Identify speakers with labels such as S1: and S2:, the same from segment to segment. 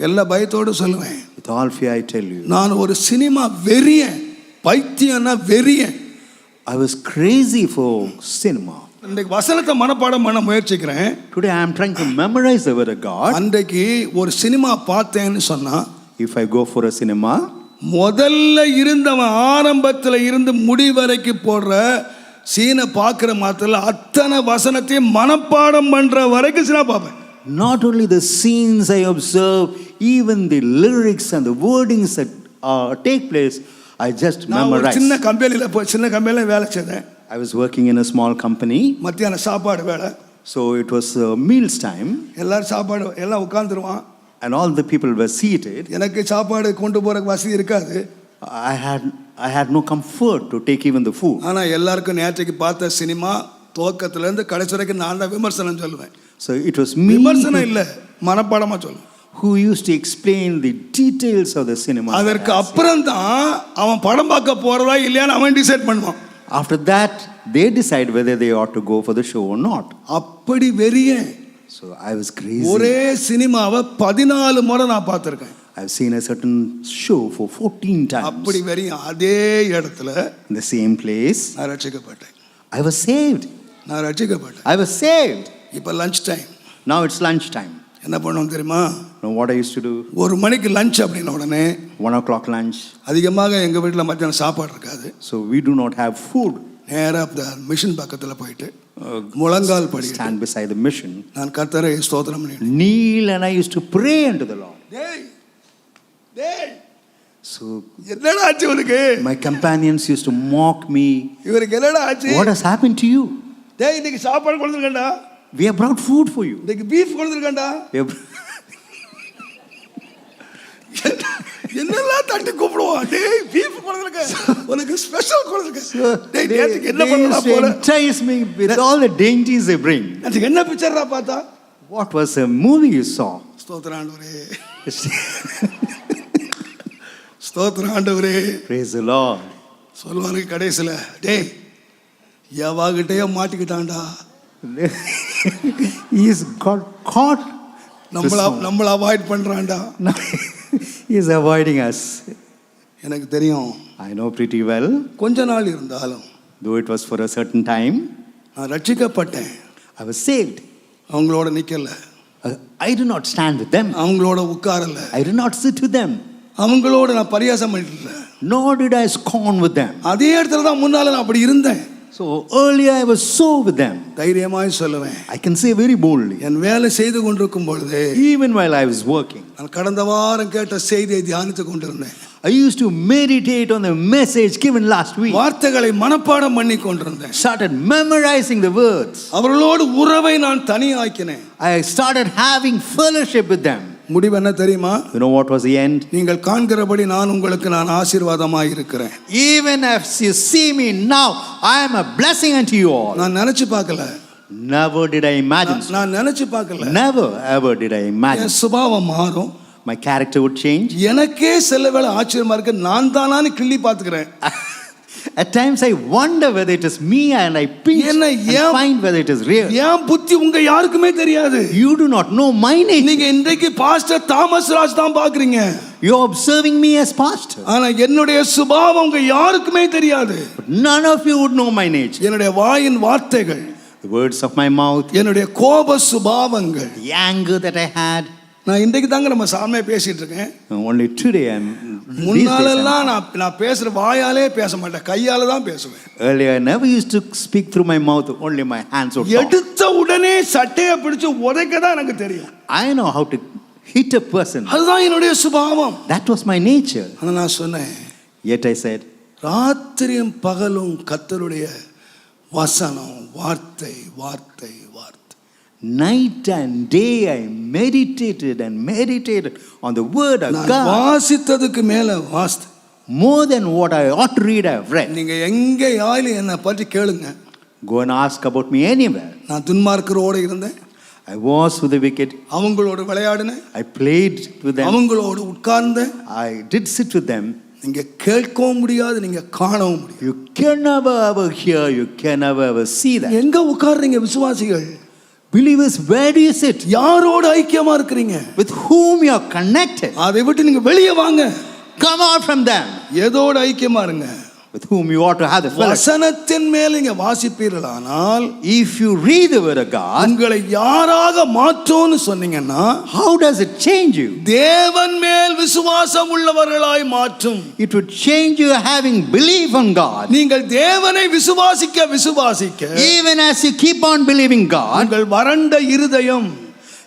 S1: எல்லா பயத்தோடு சொல்லுவேன்.
S2: With all fear, I tell you,
S1: நான் ஒரு சினிமா வெறியன் பைத்தியம்னா வெறியன்.
S2: I was crazy for cinema.
S1: இன்றைக்கு வசனத்தை மனப்பாடம் பண்ண முயற்சிக்கிறேன்.
S2: Am trying to memorize the word of God.
S1: அன்றைக்கு ஒரு சினிமா பார்த்தேன்னு சொன்னா
S2: If I go for a cinema,
S1: முதல்ல இருந்தவன் ஆரம்பத்தில் இருந்து முடி வரைக்கும் போடுற சீனை பார்க்குற மாத்திர அத்தனை வசனத்தையும் மனப்பாடம் பண்ற வரைக்கும் சினிமா பார்ப்பேன்.
S2: not only the scenes I observe, even the lyrics and the wordings that uh, take place, I just
S1: நான் ஒரு
S2: memorize.
S1: சின்ன கம்பெனியில் போய் சின்ன கம்பெனியில் வேலை செய்தேன்
S2: I was working in a small company,
S1: மத்தியான சாப்பாடு வேலை
S2: so it was uh, meals time,
S1: எல்லாரும் சாப்பாடு எல்லாம் உட்காந்துருவான்
S2: and all the people were seated.
S1: எனக்கு சாப்பாடு கொண்டு போறதுக்கு வசதி இருக்காது
S2: I had I had no comfort to take even the food.
S1: ஆனால் எல்லாருக்கும் நேற்றைக்கு பார்த்த சினிமா துவக்கத்துலேருந்து கடைசி வரைக்கும் நான் தான் விமர்சனம் சொல்லுவேன்
S2: So it was me
S1: விமர்சனம் இல்லை மனப்பாடமாக சொல்லுவேன்
S2: who used to explain the details of the cinema.
S1: அதற்கு அப்புறம் தான் அவன் படம் பார்க்க போறதா இல்லையான்னு அவன் டிசைட் பண்ணுவான்
S2: After that, they decide whether they ought to go for the show or not.
S1: அப்படி வெறியன்
S2: So I was crazy.
S1: ஒரே சினிமாவை பதினாலு முறை நான் பார்த்துருக்கேன்
S2: I've seen a certain show for 14 times
S1: அப்படி வெறியன் அதே இடத்துல
S2: the same place.
S1: நான் ரட்சிக்கப்பட்டேன்
S2: I was saved.
S1: நான் ரட்சிக்கப்பட்டேன்
S2: I was saved.
S1: இப்போ lunch time
S2: Now it's lunchtime.
S1: என்ன பண்ணுவோம் தெரியுமா
S2: what I used to do?
S1: ஒரு மணிக்கு லஞ்ச் அப்படின்ன உடனே
S2: One o'clock lunch.
S1: அதிகமாக எங்கள் வீட்டில் மத்தியானம் சாப்பாடு இருக்காது
S2: So we do not have food.
S1: நேராக இந்த மிஷின் பக்கத்தில் போயிட்டு
S2: Uh,
S1: முழங்கால் படி
S2: stand beside the mission.
S1: நான் கத்தரை ஸ்தோத்திரம்
S2: Kneel and I used to pray unto the Lord.
S1: டேய் டேய்
S2: So
S1: என்னடா ஆச்சு உனக்கு
S2: my companions used to mock me.
S1: இவருக்கு என்னடா ஆச்சு
S2: What has happened to you?
S1: டேய் இன்னைக்கு சாப்பாடு கொடுத்துருக்கேன்டா
S2: We have brought food for you.
S1: இன்னைக்கு பீஃப் கொடுத்துருக்கேன்டா.
S2: We have-
S1: என்னெல்லாம் தட்டி கூப்பிடுவான் டேய் பீஃப் கொடுத்துருக்கேன். உனக்கு ஸ்பெஷல் கொடுத்துருக்கேன். டேய்
S2: they,
S1: நேற்றுக்கு என்ன
S2: they
S1: பண்ணா
S2: used to
S1: போற
S2: entice me with all the dainties they bring.
S1: நேற்றுக்கு என்ன பிக்சர்ரா பார்த்தா?
S2: What was the movie you saw?
S1: ஸ்தோத்திர ஆண்டவரே. ஸ்தோத்திர ஆண்டவரே.
S2: Praise the Lord.
S1: சொல்லுவானுங்க கடைசியில் டேய் எவாகிட்டேயோ மாட்டிக்கிட்டான்டா.
S2: He's got caught.
S1: நம்மள நம்மள avoid
S2: Now He's avoiding us.
S1: எனக்கு தெரியும்
S2: I know pretty well,
S1: கொஞ்ச நாள் இருந்தாலும்
S2: though it was for a certain time,
S1: நான் ரட்சிக்கப்பட்டேன்
S2: I was saved.
S1: அவங்களோட
S2: Uh, I do not stand with them.
S1: அவங்களோட உட்காரல
S2: I do not sit with them,
S1: அவங்களோட நான் பரியாசம் பண்ணிட்டு
S2: nor did I scorn with them.
S1: அதே இடத்துல தான் முன்னால நான் அப்படி இருந்தேன்
S2: So earlier I was so with them.
S1: தைரியமாய் சொல்லுவேன்
S2: I can say very boldly,
S1: என் வேலை செய்து கொண்டிருக்கும் பொழுது
S2: even while I was working,
S1: நான் கடந்த வாரம் கேட்ட செய்தியை தியானித்து கொண்டிருந்தேன்
S2: I used to meditate on the message given last week.
S1: வார்த்தைகளை மனப்பாடம் பண்ணி கொண்டிருந்தேன்
S2: Started memorizing the words.
S1: அவர்களோடு உறவை நான் தனியாக்கினேன்
S2: I started having fellowship with them.
S1: முடிவு என்ன தெரியுமா
S2: You know what was the end?
S1: நீங்கள் காண்கிறபடி நான் உங்களுக்கு நான் ஆசீர்வாதமாய் இருக்கிறேன்
S2: Even as you see me now, I am a blessing unto you all.
S1: நான் நினைச்சு பார்க்கல
S2: Never did I imagine.
S1: நான்- நான் நினைச்சு பார்க்கல
S2: Never ever did I imagine.
S1: என் சுபாவம் மாறும்
S2: My character would change.
S1: எனக்கே சில வேளை ஆச்சரியமா இருக்கு நான் தானான்னு கிள்ளி பார்த்துக்கிறேன்
S2: At times I wonder whether it is me and I pinch and
S1: ஏன்-
S2: find whether it is real.
S1: என் புத்தி உங்க யாருக்குமே தெரியாது
S2: You do not know my nature.
S1: நீங்க இன்றைக்கு பாஸ்டர் தாமஸ் ராஜ் தான் பாக்குறீங்க
S2: You're observing me as pastor.
S1: ஆனா என்னுடைய சுபாவம் உங்க யாருக்குமே தெரியாது
S2: none of you would know my nature.
S1: என்னுடைய வாயின் வார்த்தைகள்
S2: The words of my mouth,
S1: என்னுடைய கோப சுபாவங்கள்
S2: the anger that I had.
S1: நான் இன்றைக்கு தாங்க நம்ம சாமியா பேசிட்டு இருக்கேன்
S2: Only today I'm.
S1: முன்னாலெல்லாம் நான் நான் பேசுற வாயாலே பேச மாட்டேன் கையால தான் பேசுவேன்
S2: Earlier, I never used to speak through my mouth, only my hands would talk.
S1: எடுத்த உடனே சட்டையை பிடிச்சு உதைக்க தான் எனக்கு தெரியும்
S2: I know how to hit a person.
S1: அதுதான் என்னுடைய சுபாவம்
S2: That was my nature.
S1: ஆனா நான் சொன்னேன்
S2: Yet I said,
S1: ராத்திரியும் பகலும் கத்தருடைய வசனம் வார்த்தை வார்த்தை வார்த்தை
S2: night and day I meditated and meditated on the word of
S1: நான்
S2: God.
S1: வாசித்ததுக்கு மேல வாசித்தேன்
S2: More than what I ought to read, I've read.
S1: நீங்க எங்க யாரும் என்னை பற்றி கேளுங்க
S2: Go and ask about me anywhere.
S1: நான் துன்மார்க்கரோட இருந்தேன்
S2: I was with the wicked.
S1: அவங்களோட விளையாடினேன்
S2: I played with them.
S1: அவங்களோட உட்கார்ந்தேன்
S2: I did sit with them.
S1: நீங்க கேட்கவும் முடியாது நீங்க காணவும் முடியாது
S2: ever hear, you can never ever see that.
S1: எங்க உட்கார்றீங்க விசுவாசிகள்
S2: Believers, where do you sit?
S1: யாரோடு ஐக்கியமா இருக்கிறீங்க
S2: With whom you are connected?
S1: அதை விட்டு நீங்க வெளியே வாங்க
S2: Come out from them.
S1: எதோடு ஐக்கியமா இருங்க
S2: With whom you ought to have the fellowship.
S1: வசனத்தின் மேல் நீங்க வாசிப்பீர்களானால்
S2: If you read the word of God,
S1: உங்களை யாராக மாற்றோன்னு சொன்னீங்கன்னா
S2: how does it change you?
S1: தேவன் மேல் விசுவாசம் உள்ளவர்களாய் மாற்றும்
S2: It would change you having belief on God.
S1: நீங்கள் தேவனை விசுவாசிக்க விசுவாசிக்க
S2: Even as you keep on believing God,
S1: உங்கள் வறண்ட இருதயம்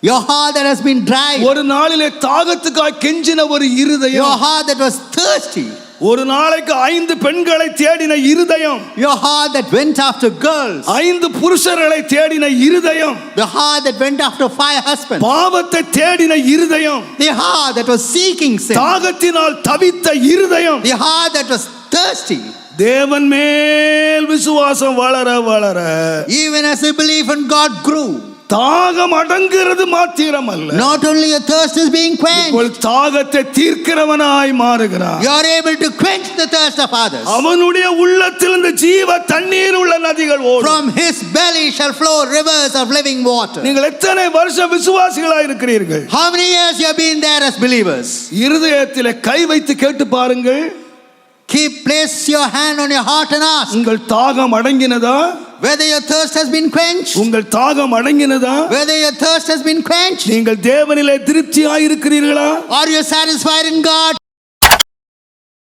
S2: your heart that has been dry,
S1: ஒரு நாளிலே தாகத்துக்காய் கெஞ்சின ஒரு
S2: your
S1: இருதயம்
S2: heart that was thirsty,
S1: ஒரு நாளைக்கு ஐந்து பெண்களை தேடின இருதயம்
S2: your heart that went after girls,
S1: ஐந்து புருஷர்களை தேடின இருதயம்
S2: the heart that went after five husbands,
S1: பாவத்தை தேடின இருதயம்
S2: the heart that was seeking sin,
S1: தாகத்தினால் தவித்த இருதயம்
S2: the heart that was thirsty.
S1: தேவன் மேல் விசுவாசம் வளர வளர
S2: Even as the belief in God grew,
S1: தாகம் அடங்குறது மாத்திரம் அல்ல
S2: not only your thirst is being quenched,
S1: இப்பொழுது தாகத்தை தீர்க்கிறவனாய் மாறுகிறான்
S2: you are able to quench the thirst of others.
S1: அவனுடைய உள்ளத்தில் இந்த ஜீவ தண்ணீர் உள்ள நதிகள் ஓடும்
S2: From his belly shall flow rivers of living water.
S1: நீங்கள் எத்தனை வருஷம் விசுவாசிகளா இருக்கிறீர்கள்
S2: How many years you have been there as believers?
S1: இருதயத்திலே கை வைத்து கேட்டு பாருங்கள்
S2: Keep place your hand on your heart and ask
S1: உங்கள் தாகம் அடங்கினதா
S2: whether your thirst has been quenched.
S1: உங்கள் தாகம் அடங்கினதா
S2: Whether your thirst has been quenched.
S1: நீங்கள் தேவனிலே திருப்தியாய் இருக்கிறீர்களா
S2: Are you satisfied in God?